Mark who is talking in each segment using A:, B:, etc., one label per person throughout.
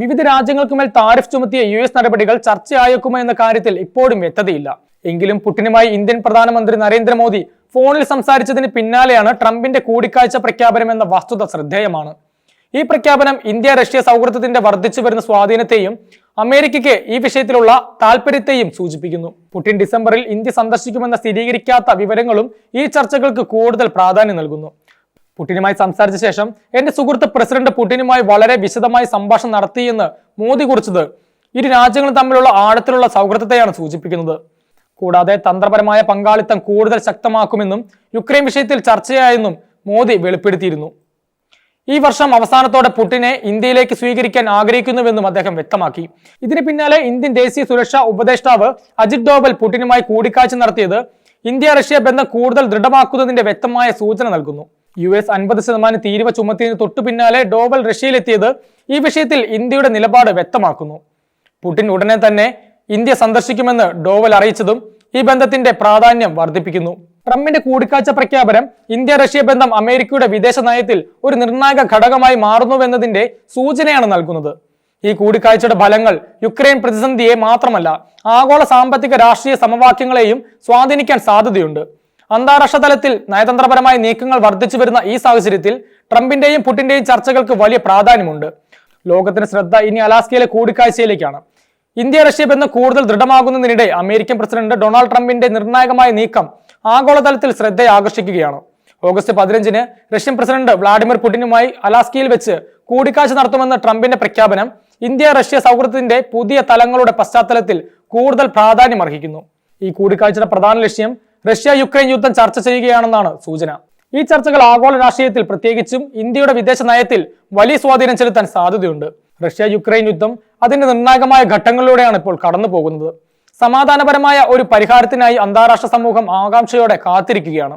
A: വിവിധ രാജ്യങ്ങൾക്കുമേൽ താരിഫ് ചുമത്തിയ യു എസ് നടപടികൾ ചർച്ചയായേക്കുമോ എന്ന കാര്യത്തിൽ ഇപ്പോഴും വ്യക്തതയില്ല. എങ്കിലും പുട്ടിനുമായി ഇന്ത്യൻ പ്രധാനമന്ത്രി നരേന്ദ്രമോദി ഫോണിൽ സംസാരിച്ചതിന് പിന്നാലെയാണ് ട്രംപിന്റെ കൂടിക്കാഴ്ച പ്രഖ്യാപനം എന്ന വസ്തുത ശ്രദ്ധേയമാണ്. ഈ പ്രഖ്യാപനം ഇന്ത്യ റഷ്യ സൗഹൃദത്തിന്റെ വർദ്ധിച്ചു വരുന്ന സ്വാധീനത്തെയും അമേരിക്കയ്ക്ക് ഈ വിഷയത്തിലുള്ള താൽപര്യത്തെയും സൂചിപ്പിക്കുന്നു. പുടിൻ ഡിസംബറിൽ ഇന്ത്യ സന്ദർശിക്കുമെന്ന സ്ഥിരീകരിക്കാത്ത വിവരങ്ങളും ഈ ചർച്ചകൾക്ക് കൂടുതൽ പ്രാധാന്യം നൽകുന്നു. പുടിനുമായി സംസാരിച്ച ശേഷം എന്റെ സുഹൃത്ത് പ്രസിഡന്റ് പുടിനുമായി വളരെ വിശദമായി സംഭാഷണം നടത്തിയെന്ന് മോദി കുറിച്ചത് ഇരു രാജ്യങ്ങളും തമ്മിലുള്ള ആഴത്തിലുള്ള സൗഹൃദത്തെയാണ് സൂചിപ്പിക്കുന്നത്. കൂടാതെ തന്ത്രപരമായ പങ്കാളിത്തം കൂടുതൽ ശക്തമാക്കുമെന്നും യുക്രൈൻ വിഷയത്തിൽ ചർച്ചയായെന്നും മോദി വെളിപ്പെടുത്തിയിരുന്നു. ഈ വർഷം അവസാനത്തോടെ പുടിനെ ഇന്ത്യയിലേക്ക് സ്വീകരിക്കാൻ ആഗ്രഹിക്കുന്നുവെന്നും അദ്ദേഹം വ്യക്തമാക്കി. ഇതിന് പിന്നാലെ ഇന്ത്യൻ ദേശീയ സുരക്ഷാ ഉപദേഷ്ടാവ് അജിത് ഡോവൽ പുടിനുമായി കൂടിക്കാഴ്ച നടത്തിയത് ഇന്ത്യ റഷ്യ ബന്ധം കൂടുതൽ ദൃഢമാക്കുന്നതിന്റെ വ്യക്തമായ സൂചന നൽകുന്നു. യു എസ് അൻപത് ശതമാനം തീരുവ ചുമത്തിയതിന് തൊട്ടു പിന്നാലെ ഡോവൽ റഷ്യയിലെത്തിയത് ഈ വിഷയത്തിൽ ഇന്ത്യയുടെ നിലപാട് വ്യക്തമാക്കുന്നു. പുടിൻ ഉടനെ തന്നെ ഇന്ത്യ സന്ദർശിക്കുമെന്ന് ഡോവൽ അറിയിച്ചതും ഈ ബന്ധത്തിന്റെ പ്രാധാന്യം വർദ്ധിപ്പിക്കുന്നു. ട്രംപിന്റെ കൂടിക്കാഴ്ച പ്രഖ്യാപനം ഇന്ത്യ റഷ്യ ബന്ധം അമേരിക്കയുടെ വിദേശ നയത്തിൽ ഒരു നിർണായക ഘടകമായി മാറുന്നുവെന്നതിന്റെ സൂചനയാണ് നൽകുന്നത്. ഈ കൂടിക്കാഴ്ചയുടെ ഫലങ്ങൾ യുക്രൈൻ പ്രതിസന്ധിയെ മാത്രമല്ല ആഗോള സാമ്പത്തിക രാഷ്ട്രീയ സമവാക്യങ്ങളെയും സ്വാധീനിക്കാൻ സാധ്യതയുണ്ട്. അന്താരാഷ്ട്ര തലത്തിൽ നയതന്ത്രപരമായ നീക്കങ്ങൾ വർദ്ധിച്ചു വരുന്ന ഈ സാഹചര്യത്തിൽ ട്രംപിന്റെയും പുട്ടിന്റെയും ചർച്ചകൾക്ക് വലിയ പ്രാധാന്യമുണ്ട്. ലോകത്തിന് ശ്രദ്ധ ഇനി അലാസ്കയിലെ കൂടിക്കാഴ്ചയിലേക്കാണ്. ഇന്ത്യ റഷ്യ ബന്ധം കൂടുതൽ ദൃഢമാകുന്നതിനിടെ അമേരിക്കൻ പ്രസിഡന്റ് ഡൊണാൾഡ് ട്രംപിന്റെ നിർണായകമായ നീക്കം ആഗോളതലത്തിൽ ശ്രദ്ധയെ ആകർഷിക്കുകയാണ് ഓഗസ്റ്റ് പതിനഞ്ചിന് റഷ്യൻ പ്രസിഡന്റ് വ്ളാഡിമിർ പുടിനുമായി അലാസ്കയിൽ വെച്ച് കൂടിക്കാഴ്ച നടത്തുമെന്ന ട്രംപിന്റെ പ്രഖ്യാപനം ഇന്ത്യ റഷ്യ സൗഹൃദത്തിന്റെ പുതിയ തലങ്ങളുടെ പശ്ചാത്തലത്തിൽ കൂടുതൽ പ്രാധാന്യം അർഹിക്കുന്നു ഈ കൂടിക്കാഴ്ചയുടെ പ്രധാന ലക്ഷ്യം റഷ്യ യുക്രൈൻ യുദ്ധം ചർച്ച ചെയ്യുകയാണെന്നാണ് സൂചന. ഈ ചർച്ചകൾ ആഗോള രാഷ്ട്രീയത്തിൽ പ്രത്യേകിച്ചും ഇന്ത്യയുടെ വിദേശ നയത്തിൽ വലിയ സ്വാധീനം ചെലുത്താൻ സാധ്യതയുണ്ട്. റഷ്യ യുക്രൈൻ യുദ്ധം അതിന്റെ നിർണായകമായ ഘട്ടങ്ങളിലൂടെയാണ് ഇപ്പോൾ കടന്നു പോകുന്നത്. സമാധാനപരമായ ഒരു പരിഹാരത്തിനായി അന്താരാഷ്ട്ര സമൂഹം ആകാംക്ഷയോടെ കാത്തിരിക്കുകയാണ്.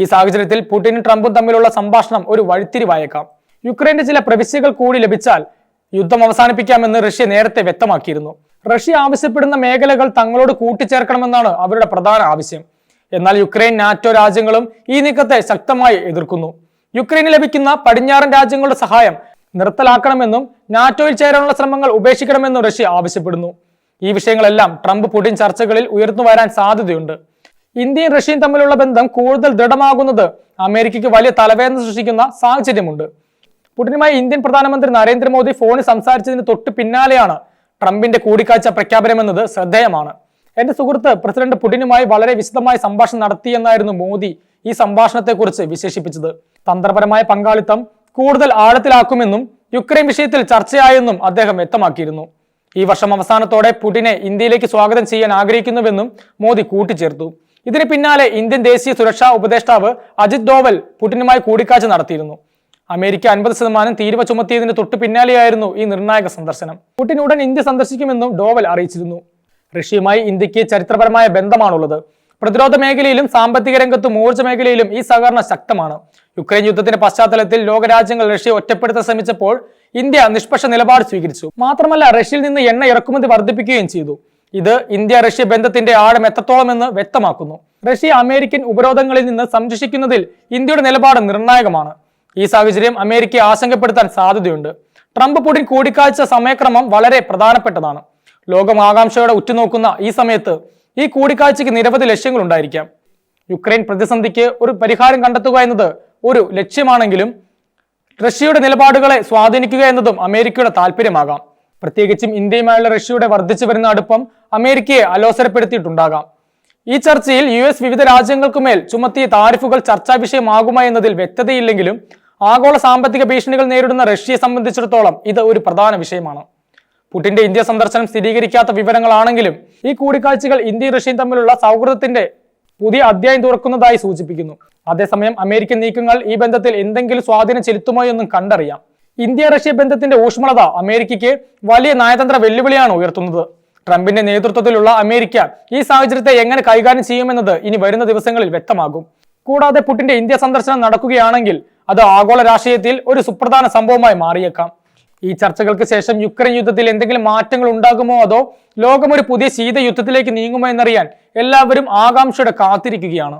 A: ഈ സാഹചര്യത്തിൽ പുടിനും ട്രംപും തമ്മിലുള്ള സംഭാഷണം ഒരു വഴിത്തിരിവായേക്കാം. യുക്രൈന്റെ ചില പ്രവിശ്യകൾ കൂടി ലഭിച്ചാൽ യുദ്ധം അവസാനിപ്പിക്കാമെന്ന് റഷ്യ നേരത്തെ വ്യക്തമാക്കിയിരുന്നു. റഷ്യ ആവശ്യപ്പെടുന്ന മേഖലകൾ തങ്ങളോട് കൂട്ടിച്ചേർക്കണമെന്നാണ് അവരുടെ പ്രധാന ആവശ്യം. എന്നാൽ യുക്രൈൻ നാറ്റോ രാജ്യങ്ങളും ഈ നീക്കത്തെ ശക്തമായി എതിർക്കുന്നു. യുക്രൈന് ലഭിക്കുന്ന പടിഞ്ഞാറൻ രാജ്യങ്ങളുടെ സഹായം നിർത്തലാക്കണമെന്നും നാറ്റോയിൽ ചേരാനുള്ള ശ്രമങ്ങൾ ഉപേക്ഷിക്കണമെന്നും റഷ്യ ആവശ്യപ്പെടുന്നു. ഈ വിഷയങ്ങളെല്ലാം ട്രംപ് പുടിൻ ചർച്ചകളിൽ ഉയർന്നു വരാൻ സാധ്യതയുണ്ട്. ഇന്ത്യയും റഷ്യയും തമ്മിലുള്ള ബന്ധം കൂടുതൽ ദൃഢമാകുന്നത് അമേരിക്കയ്ക്ക് വലിയ തലവേദന സൃഷ്ടിക്കുന്ന സാഹചര്യമുണ്ട്. പുടിനുമായി ഇന്ത്യൻ പ്രധാനമന്ത്രി നരേന്ദ്രമോദി ഫോണിൽ സംസാരിച്ചതിന് തൊട്ട് പിന്നാലെയാണ് ട്രംപിന്റെ കൂടിക്കാഴ്ച പ്രഖ്യാപനമെന്നത് ശ്രദ്ധേയമാണ്. എന്റെ സുഹൃത്ത് പ്രസിഡന്റ് പുടിനുമായി വളരെ വിശദമായ സംഭാഷണം നടത്തിയെന്നായിരുന്നു മോദി ഈ സംഭാഷണത്തെക്കുറിച്ച് വിശേഷിപ്പിച്ചത്. തന്ത്രപരമായ പങ്കാളിത്തം കൂടുതൽ ആഴത്തിലാക്കുമെന്നും യുക്രൈൻ വിഷയത്തിൽ ചർച്ചയായെന്നും അദ്ദേഹം വ്യക്തമാക്കിയിരുന്നു. ഈ വർഷം അവസാനത്തോടെ പുടിനെ ഇന്ത്യയിലേക്ക് സ്വാഗതം ചെയ്യാൻ ആഗ്രഹിക്കുന്നുവെന്നും മോദി കൂട്ടിച്ചേർത്തു. ഇതിന് പിന്നാലെ ഇന്ത്യൻ ദേശീയ സുരക്ഷാ ഉപദേഷ്ടാവ് അജിത് ഡോവൽ പുടിനുമായി കൂടിക്കാഴ്ച നടത്തിയിരുന്നു. അമേരിക്ക അൻപത് ശതമാനം തീരുവ ചുമത്തിയതിന് തൊട്ടു പിന്നാലെയായിരുന്നു ഈ നിർണായക സന്ദർശനം. പുടിൻ ഉടൻ ഇന്ത്യ സന്ദർശിക്കുമെന്നും ഡോവൽ അറിയിച്ചിരുന്നു. റഷ്യയുമായി ഇന്ത്യയ്ക്ക് ചരിത്രപരമായ ബന്ധമാണുള്ളത്. പ്രതിരോധ മേഖലയിലും സാമ്പത്തിക രംഗത്തും ഊർജ മേഖലയിലും ഈ സഹകരണം ശക്തമാണ്. യുക്രൈൻ യുദ്ധത്തിന്റെ പശ്ചാത്തലത്തിൽ ലോകരാജ്യങ്ങൾ റഷ്യ ഒറ്റപ്പെടുത്താൻ ശ്രമിച്ചപ്പോൾ ഇന്ത്യ നിഷ്പക്ഷ നിലപാട് സ്വീകരിച്ചു. മാത്രമല്ല റഷ്യയിൽ നിന്ന് എണ്ണ ഇറക്കുമതി വർദ്ധിപ്പിക്കുകയും ചെയ്തു. ഇത് ഇന്ത്യ റഷ്യ ബന്ധത്തിന്റെ ആഴം എത്രത്തോളമെന്ന് വ്യക്തമാക്കുന്നു. റഷ്യ അമേരിക്കൻ ഉപരോധങ്ങളിൽ നിന്ന് സംരക്ഷിക്കുന്നതിൽ ഇന്ത്യയുടെ നിലപാട് നിർണായകമാണ്. ഈ സാഹചര്യം അമേരിക്കയെ ആശങ്കപ്പെടുത്താൻ സാധ്യതയുണ്ട്. ട്രംപ് പുടിൻ കൂടിക്കാഴ്ച സമയക്രമം വളരെ പ്രധാനപ്പെട്ടതാണ്. ലോകം ആകാംക്ഷയോടെ ഉറ്റുനോക്കുന്ന ഈ സമയത്ത് ഈ കൂടിക്കാഴ്ചയ്ക്ക് നിരവധി ലക്ഷ്യങ്ങൾ ഉണ്ടായിരിക്കാം. യുക്രൈൻ പ്രതിസന്ധിക്ക് ഒരു പരിഹാരം കണ്ടെത്തുക എന്നത് ഒരു ലക്ഷ്യമാണെങ്കിലും റഷ്യയുടെ നിലപാടുകളെ സ്വാധീനിക്കുക എന്നതും അമേരിക്കയുടെ താല്പര്യമാകാം. പ്രത്യേകിച്ചും ഇന്ത്യയുമായുള്ള റഷ്യയുടെ വർദ്ധിച്ചു വരുന്ന അടുപ്പം അമേരിക്കയെ അലോസരപ്പെടുത്തിയിട്ടുണ്ടാകാം. ഈ ചർച്ചയിൽ യു എസ് വിവിധ രാജ്യങ്ങൾക്കുമേൽ ചുമത്തിയ താരിഫുകൾ ചർച്ചാ വിഷയമാകുമോ എന്നതിൽ വ്യക്തതയില്ലെങ്കിലും ആഗോള സാമ്പത്തിക ഭീഷണികൾ നേരിടുന്ന റഷ്യയെ സംബന്ധിച്ചിടത്തോളം ഇത് ഒരു പ്രധാന വിഷയമാണ്. പുടിന്റെ ഇന്ത്യ സന്ദർശനം സ്ഥിരീകരിക്കാത്ത വിവരങ്ങളാണെങ്കിലും ഈ കൂടിക്കാഴ്ചകൾ ഇന്ത്യയും റഷ്യയും തമ്മിലുള്ള സൗഹൃദത്തിന്റെ പുതിയ അധ്യായം തുറക്കുന്നതായി സൂചിപ്പിക്കുന്നു. അതേസമയം അമേരിക്കൻ നീക്കങ്ങൾ ഈ ബന്ധത്തിൽ എന്തെങ്കിലും സ്വാധീനം ചെലുത്തുമോ എന്നും കണ്ടറിയാം. ഇന്ത്യ റഷ്യ ബന്ധത്തിന്റെ ഊഷ്മളത അമേരിക്കയ്ക്ക് വലിയ നയതന്ത്ര വെല്ലുവിളിയാണ് ഉയർത്തുന്നത്. ട്രംപിന്റെ നേതൃത്വത്തിലുള്ള അമേരിക്ക ഈ സാഹചര്യത്തെ എങ്ങനെ കൈകാര്യം ചെയ്യുമെന്നത് ഇനി വരുന്ന ദിവസങ്ങളിൽ വ്യക്തമാകും. കൂടാതെ പുടിന്റെ ഇന്ത്യ സന്ദർശനം നടക്കുകയാണെങ്കിൽ അത് ആഗോള രാഷ്ട്രീയത്തിൽ ഒരു സുപ്രധാന സംഭവമായി മാറിയേക്കാം. ഈ ചർച്ചകൾക്ക് ശേഷം യുക്രൈൻ യുദ്ധത്തിൽ എന്തെങ്കിലും മാറ്റങ്ങൾ ഉണ്ടാകുമോ അതോ ലോകം ഒരു പുതിയ ശീത യുദ്ധത്തിലേക്ക് നീങ്ങുമോ എന്നറിയാൻ എല്ലാവരും ആകാംക്ഷയുടെ കാത്തിരിക്കുകയാണ്.